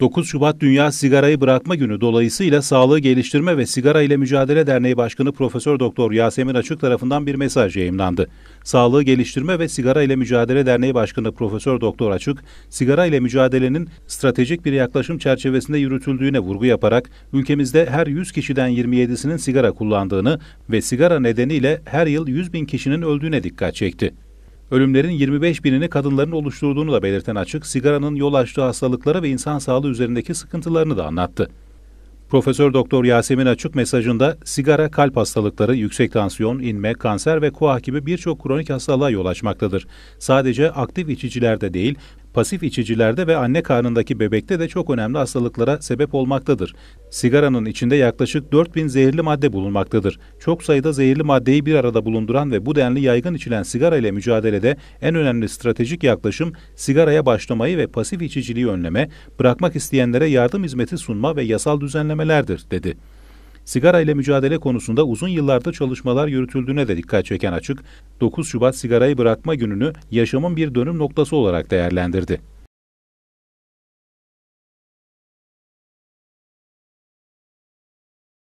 9 Şubat Dünya Sigarayı Bırakma Günü dolayısıyla Sağlığı Geliştirme ve Sigara ile Mücadele Derneği Başkanı Profesör Doktor Yasemin Açık tarafından bir mesaj yayımlandı. Sağlığı Geliştirme ve Sigara ile Mücadele Derneği Başkanı Profesör Doktor Açık, sigara ile mücadelenin stratejik bir yaklaşım çerçevesinde yürütüldüğüne vurgu yaparak ülkemizde her 100 kişiden 27'sinin sigara kullandığını ve sigara nedeniyle her yıl 100 bin kişinin öldüğüne dikkat çekti. Ölümlerin 25 binini kadınların oluşturduğunu da belirten açık, sigaranın yol açtığı hastalıklara ve insan sağlığı üzerindeki sıkıntılarını da anlattı. Profesör Doktor Yasemin Açık mesajında sigara kalp hastalıkları, yüksek tansiyon, inme, kanser ve koah gibi birçok kronik hastalığa yol açmaktadır. Sadece aktif içicilerde değil, pasif içicilerde ve anne karnındaki bebekte de çok önemli hastalıklara sebep olmaktadır. Sigaranın içinde yaklaşık 4000 zehirli madde bulunmaktadır. Çok sayıda zehirli maddeyi bir arada bulunduran ve bu denli yaygın içilen sigara ile mücadelede en önemli stratejik yaklaşım sigaraya başlamayı ve pasif içiciliği önleme, bırakmak isteyenlere yardım hizmeti sunma ve yasal düzenlemelerdir, dedi. Sigara ile mücadele konusunda uzun yıllardır çalışmalar yürütüldüğüne de dikkat çeken açık, 9 Şubat sigarayı bırakma gününü yaşamın bir dönüm noktası olarak değerlendirdi.